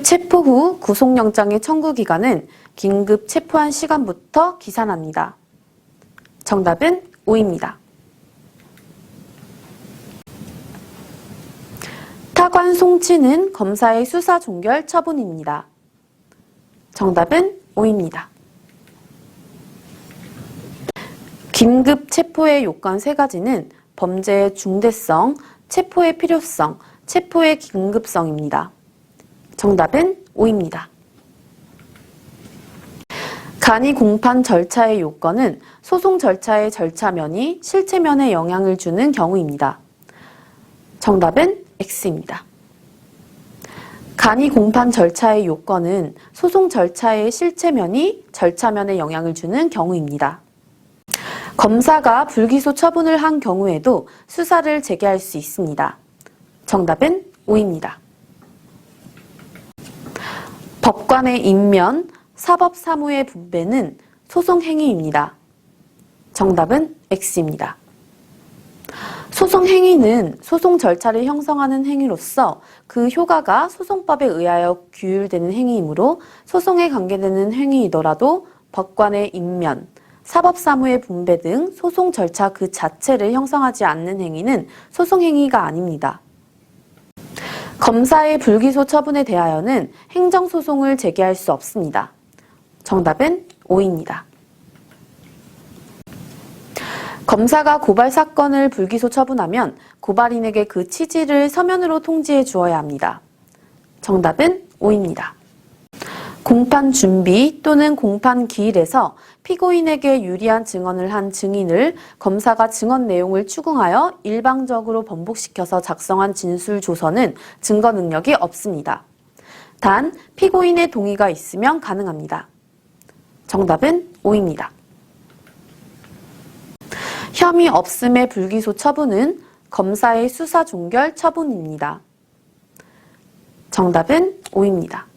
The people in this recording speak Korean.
긴급 체포 후 구속영장의 청구 기간은 긴급 체포한 시간부터 기산합니다. 정답은 5입니다. 타관 송치는 검사의 수사 종결 처분입니다. 정답은 5입니다. 긴급 체포의 요건 세 가지는 범죄의 중대성, 체포의 필요성, 체포의 긴급성입니다. 정답은 5입니다. 간이 공판 절차의 요건은 소송 절차의 절차면이 실체면에 영향을 주는 경우입니다. 정답은 X입니다. 간이 공판 절차의 요건은 소송 절차의 실체면이 절차면에 영향을 주는 경우입니다. 검사가 불기소 처분을 한 경우에도 수사를 재개할 수 있습니다. 정답은 5입니다. 법관의 임면, 사법사무의 분배는 소송 행위입니다. 정답은 X입니다. 소송 행위는 소송 절차를 형성하는 행위로서 그 효과가 소송법에 의하여 규율되는 행위이므로 소송에 관계되는 행위이더라도 법관의 임면, 사법사무의 분배 등 소송 절차 그 자체를 형성하지 않는 행위는 소송 행위가 아닙니다. 검사의 불기소 처분에 대하여는 행정소송을 제기할 수 없습니다. 정답은 5입니다. 검사가 고발 사건을 불기소 처분하면 고발인에게 그 취지를 서면으로 통지해 주어야 합니다. 정답은 5입니다. 공판 준비 또는 공판 기일에서 피고인에게 유리한 증언을 한 증인을 검사가 증언 내용을 추궁하여 일방적으로 번복시켜서 작성한 진술 조서는 증거 능력이 없습니다. 단 피고인의 동의가 있으면 가능합니다. 정답은 5입니다. 혐의 없음의 불기소 처분은 검사의 수사 종결 처분입니다. 정답은 5입니다.